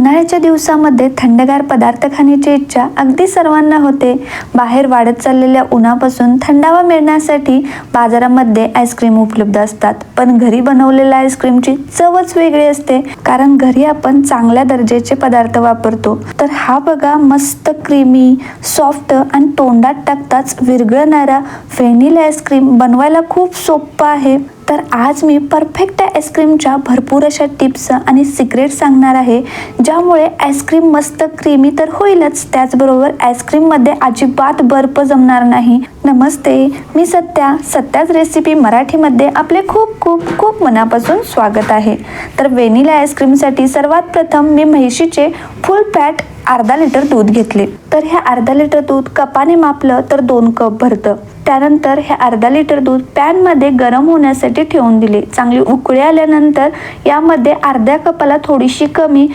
उन्हाळ्याच्या दिवसामध्ये थंडगार पदार्थ खाण्याची इच्छा अगदी सर्वांना होते. बाहेर वाढत चाललेल्या उन्हापासून थंडावा मिळण्यासाठी बाजारामध्ये आईस्क्रीम उपलब्ध असतात. पण घरी बनवलेल्या आईस्क्रीमची चवच वेगळी असते. कारण घरी आपण चांगल्या दर्जाचे पदार्थ वापरतो. तर हा बघा मस्त क्रीमी सॉफ्ट आणि तोंडात टाकताच विरघळणारा फेनिल आईस्क्रीम बनवायला खूप सोपं आहे. तर आज मी परफेक्ट आईस्क्रीमच्या भरपूर अशा टिप्स आणि सिक्रेट सांगणार आहे ज्यामुळे आईस्क्रीम मस्त क्रीमी तर होईलच. त्याचबरोबर आईस्क्रीममध्ये अजिबात बर्फ जमणार नाही. नमस्ते मी सत्या. सत्याच रेसिपी मराठीमध्ये आपले खूप खूप खूप मनापासून स्वागत आहे. तर व्हेनिला आईस्क्रीमसाठी सर्वात प्रथम मी म्हैशीचे फुल फॅट अर्धा लिटर दूध घेतले. तर हे अर्धा लिटर दूध कपाने मापलं तर दोन कप भरतं. त्यानंतर हे अर्धा लिटर दूध पॅनमध्ये गरम होण्यासाठी ठेवून दिले. चांगली उकळी आल्यानंतर यामध्ये अर्ध्या कपाला थोडीशी कमी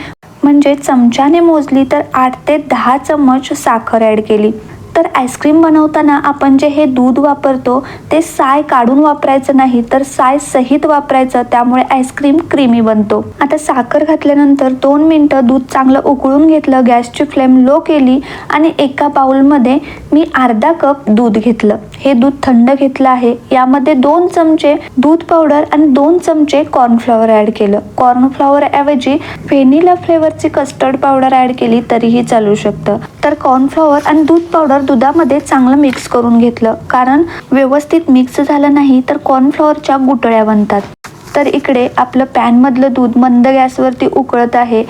म्हणजे चमच्याने मोजली तर आठ ते दहा चम्मच साखर ॲड केली. तर आईस्क्रीम बनवताना आपण जे हे दूध वापरतो ते साय काढून वापरायचं नाही तर साय सहित वापरायचं त्यामुळे आईस्क्रीम क्रीमी बनतो. आता साखर घातल्यानंतर दोन मिनटं दूध चांगलं उकळून घेतलं गॅसची फ्लेम लो केली आणि एका बाउलमध्ये मी अर्धा कप दूध घेतलं. हे दूध थंड घेतलं आहे. यामध्ये दोन चमचे दूध पावडर आणि दोन चमचे कॉर्नफ्लॉवर ॲड केलं. कॉर्नफ्लॉवर ऐवजी व्हेनिला फ्लेवरची कस्टर्ड पावडर ॲड केली तरीही चालू शकतं. तर कॉर्नफ्लॉवर आणि दूध पावडर दुधामध्ये चांगलं मिक्स करून घेतलं. कारण व्यवस्थित मिक्स झालं नाही तर कॉर्नफ्लॉवरच्या गुटळ्या बनतात. तर इकडे आपलं पॅनमधलं दूध मंद गॅसवरती उकळत आहे.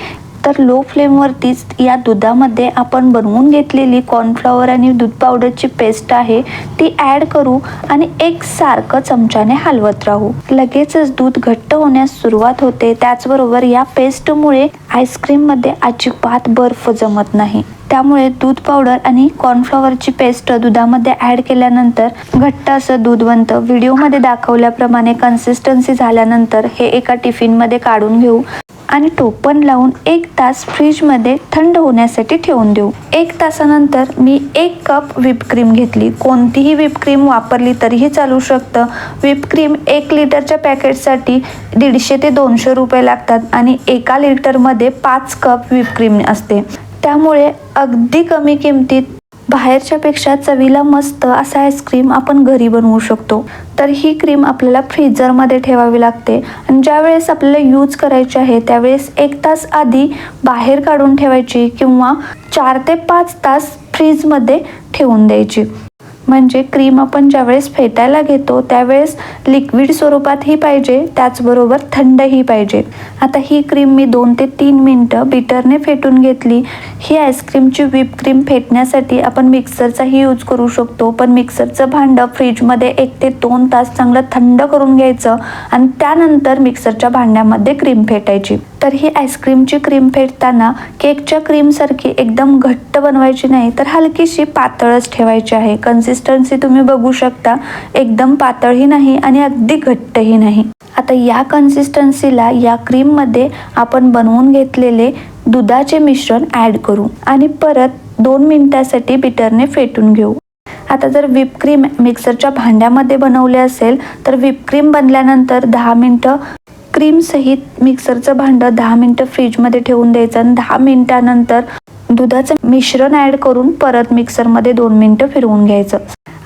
तर लो फ्लेमवरतीच या दुधामध्ये आपण बनवून घेतलेली कॉर्नफ्लॉवर आणि दूध पावडरची पेस्ट आहे ती ॲड करू आणि एक सारखं चमच्याने हलवत राहू. लगेचच दूध घट्ट होण्यास सुरुवात होते. त्याचबरोबर या पेस्टमुळे आईस्क्रीममध्ये अजिबात बर्फ जमत नाही. त्यामुळे दूध पावडर आणि कॉर्नफ्लॉवरची पेस्ट दुधामध्ये ॲड केल्यानंतर घट्ट असं दूध बनतं व्हिडिओमध्ये दाखवल्याप्रमाणे कन्सिस्टन्सी झाल्यानंतर हे एका टिफिनमध्ये काढून घेऊ आणि टोपण लावून एक तास फ्रीजमध्ये थंड होण्यासाठी ठेवून देऊ. एक तासानंतर मी एक कप व्हिपक्रीम घेतली. कोणतीही व्हिपक्रीम वापरली तरीही चालू शकतं. व्हिपक्रीम एक लिटरच्या पॅकेटसाठी दीडशे ते दोनशे रुपये लागतात आणि एका लिटरमध्ये पाच कप व्हिपक्रीम असते. त्यामुळे अगदी कमी किमतीत बाहेरच्या पेक्षा चवीला मस्त असा आईस्क्रीम आपण घरी बनवू शकतो. तर ही क्रीम आपल्याला फ्रीजरमध्ये ठेवावी लागते. आणि ज्यावेळेस आपल्याला यूज करायची आहे त्यावेळेस एक तास आधी बाहेर काढून ठेवायची किंवा चार ते पाच तास फ्रीजमध्ये ठेवून द्यायची. म्हणजे क्रीम आपण ज्यावेळेस फेटायला घेतो त्यावेळेस लिक्विड स्वरूपातही पाहिजे त्याचबरोबर थंडही पाहिजे. आता ही क्रीम मी दोन ते तीन मिनटं बिटरने फेटून घेतली. ही आईस्क्रीमची व्हिप क्रीम फेटण्यासाठी आपण मिक्सरचाही यूज करू शकतो पण मिक्सरचं भांडं फ्रीजमध्ये एक ते दोन तास चांगलं थंड करून घ्यायचं आणि त्यानंतर मिक्सरच्या भांड्यामध्ये क्रीम फेटायची. तर ही आईस्क्रीमची क्रीम फेटताना केकच्या क्रीमसारखी एकदम घट्ट बनवायची नाही तर हलकीशी पातळच ठेवायची आहे. कन्सिस्टन्सी तुम्ही बघू शकता एकदम पातळही नाही आणि अगदी घट्टही नाही. आता या कन्सिस्टन्सीला या क्रीममध्ये आपण बनवून घेतलेले दुधाचे मिश्रण ॲड करू आणि परत दोन मिनिटासाठी बिटरने फेटून घेऊ. आता जर विपक्रीम मिक्सरच्या भांड्यामध्ये बनवले असेल तर विपक्रीम बनल्यानंतर दहा मिनटं क्रीमसहित मिक्सरचं भांडं दहा मिनटं फ्रीजमध्ये ठेवून द्यायचं आणि दहा मिनटानंतर दुधाचं मिश्रण ॲड करून परत मिक्सरमध्ये दोन मिनटं फिरवून घ्यायचं.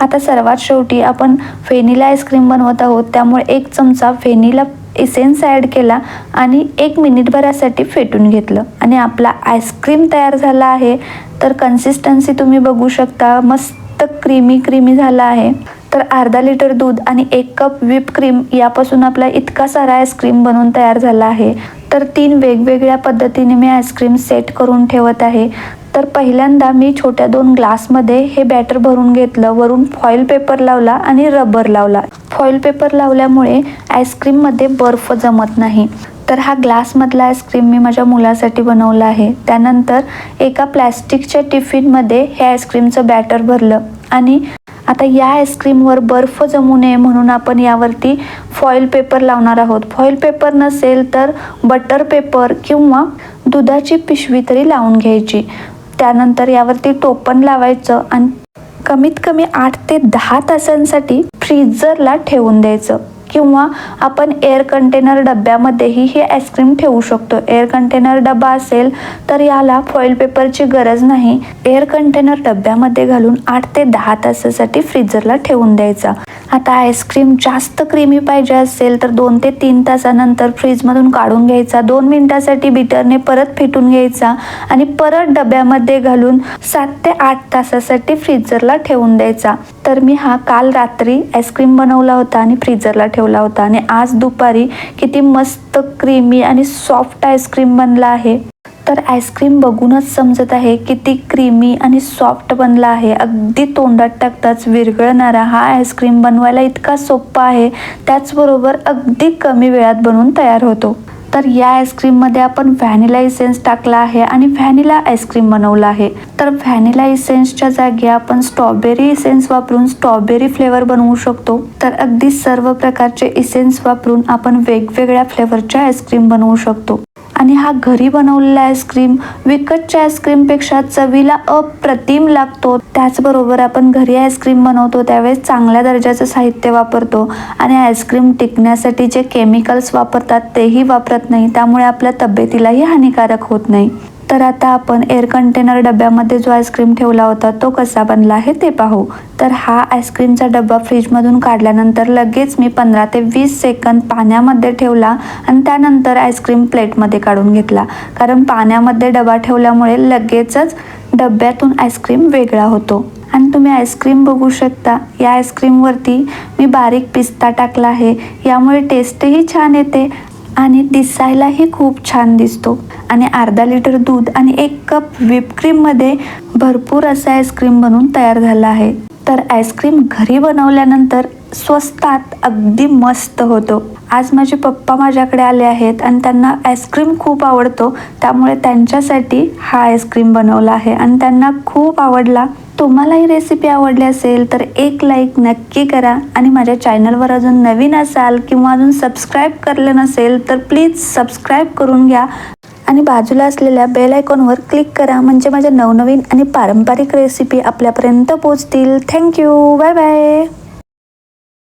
आता सर्वात शेवटी आपण फेनीला आईस्क्रीम बनवत आहोत. त्यामुळे एक चमचा फेनीला इसेन्स ॲड केला आणि एक मिनिटभरासाठी फेटून घेतलं. आणि आपला आईस्क्रीम तयार झाला आहे. तर कन्सिस्टन्सी तुम्ही बघू शकता. मस्त क्रीमी क्रीमी झाला आहे. तर अर्धा लिटर दूध आणि एक कप व्हिप क्रीम यापासून आपला इतका सारा आईस्क्रीम बनवून तयार झाला आहे. तर तीन वेगवेगळ्या पद्धतीने मी आईस्क्रीम सेट करून ठेवत आहे. तर पहिल्यांदा मी छोट्या दोन ग्लासमध्ये हे बॅटर भरून घेतलं. वरून फॉईल पेपर लावला आणि रबर लावला. फॉईल पेपर लावल्यामुळे आईस्क्रीममध्ये बर्फ जमत नाही. तर हा ग्लासमधला आईस्क्रीम मी माझ्या मुलासाठी बनवला आहे. त्यानंतर एका प्लॅस्टिकच्या टिफिनमध्ये हे आईस्क्रीमचं बॅटर भरलं आणि आता या आईस्क्रीमवर बर्फ जमू नये म्हणून आपण यावरती फॉईल पेपर लावणार आहोत. फॉईल पेपर नसेल तर बटर पेपर किंवा दुधाची पिशवी तरी लावून घ्यायची. त्यानंतर यावरती टोपण लावायचं आणि कमीत कमी आठ ते दहा तासांसाठी फ्रीजरला ठेवून द्यायचं. किंवा आपण एअर कंटेनर डब्यामध्येही हे आईस्क्रीम ठेवू शकतो. एअर कंटेनर डबा असेल तर याला फॉईल पेपरची गरज नाही. एअर कंटेनर डब्यामध्ये घालून आठ ते दहा तासासाठी फ्रीजरला ठेवून द्यायचा. आता आईस्क्रीम जास्त क्रीमी पाहिजे असेल तर दोन ते तीन तासानंतर फ्रीजमधून काढून घ्यायचा. दोन मिनिटासाठी बिटरने परत फेटून घ्यायचा आणि परत डब्यामध्ये घालून सात ते आठ तासासाठी फ्रीजरला ठेवून द्यायचा. तर मी हा काल रात्री आईस्क्रीम बनवला होता आणि फ्रीजरला ठेवला होता. आणि आज दुपारी किती मस्त क्रीमी आणि सॉफ्ट आईस्क्रीम बनला आहे. तर आईस्क्रीम बघूनच समजत आहे किती क्रीमी आणि सॉफ्ट बनला आहे. अगदी तोंडात टाकताच विरघळणारा हा आईस्क्रीम बनवायला इतका सोपा आहे. त्याचबरोबर अगदी कमी वेळात बनवून तयार होतो. तर या आईस्क्रीममध्ये आपण व्हॅनिला इसेन्स टाकला आहे आणि व्हॅनिला आईस्क्रीम बनवला आहे. तर व्हॅनिला इसेन्सच्या जागी आपण स्ट्रॉबेरी इसेन्स वापरून स्ट्रॉबेरी फ्लेवर बनवू शकतो. तर अगदी सर्व प्रकारचे इसेन्स वापरून आपण वेगवेगळ्या फ्लेवरच्या आईस्क्रीम बनवू शकतो. आणि हा घरी बनवलेला आईस्क्रीम विकतच्या आईस्क्रीमपेक्षा चवीला अप्रतिम लागतो. त्याचबरोबर आपण घरी आईस्क्रीम बनवतो त्यावेळेस चांगल्या दर्जाचं साहित्य वापरतो आणि आईस्क्रीम टिकण्यासाठी जे केमिकल्स वापरतात तेही वापरत नाही. त्यामुळे आपल्या तब्येतीलाही हानिकारक होत नाही. तर आता आपण एअर कंटेनर डब्यामध्ये जो आईस्क्रीम ठेवला होता तो कसा बनला आहे ते पाहू. तर हा आईस्क्रीमचा डब्बा फ्रीजमधून काढल्यानंतर लगेच मी पंधरा ते वीस सेकंद पाण्यामध्ये ठेवला आणि त्यानंतर आईस्क्रीम प्लेटमध्ये काढून घेतला. कारण पाण्यामध्ये डबा ठेवल्यामुळे लगेचच डब्यातून आईस्क्रीम वेगळा होतो. आणि तुम्ही आईस्क्रीम बघू शकता. या आईस्क्रीमवरती मी बारीक पिस्ता टाकला आहे. यामुळे टेस्टही छान येते आणि दिसायलाही खूप छान दिसतो. आणि अर्धा लिटर दूध आणि एक कप व्हिपक्रीममध्ये भरपूर असं आईस्क्रीम बनून तयार झाला आहे. तर आईस्क्रीम घरी बनवल्यानंतर स्वस्तात अगदी मस्त होतो. आज माझे पप्पा माझ्याकडे आले आहेत आणि त्यांना आईस्क्रीम खूप आवडतो. त्यामुळे त्यांच्यासाठी हा आईस्क्रीम बनवला आहे आणि त्यांना खूप आवडला. तुम्हाला ही रेसिपी आवडली असेल तर एक लाईक नक्की करा. आणि माझ्या चॅनलवर अजून नवीन असाल किंवा अजून सबस्क्राईब करलं नसेल तर प्लीज सबस्क्राईब करून घ्या. आणि बाजूला असलेल्या बेल आयकॉनवर क्लिक करा म्हणजे माझ्या नवनवीन आणि पारंपरिक रेसिपी आपल्यापर्यंत पोचतील थँक्यू बाय बाय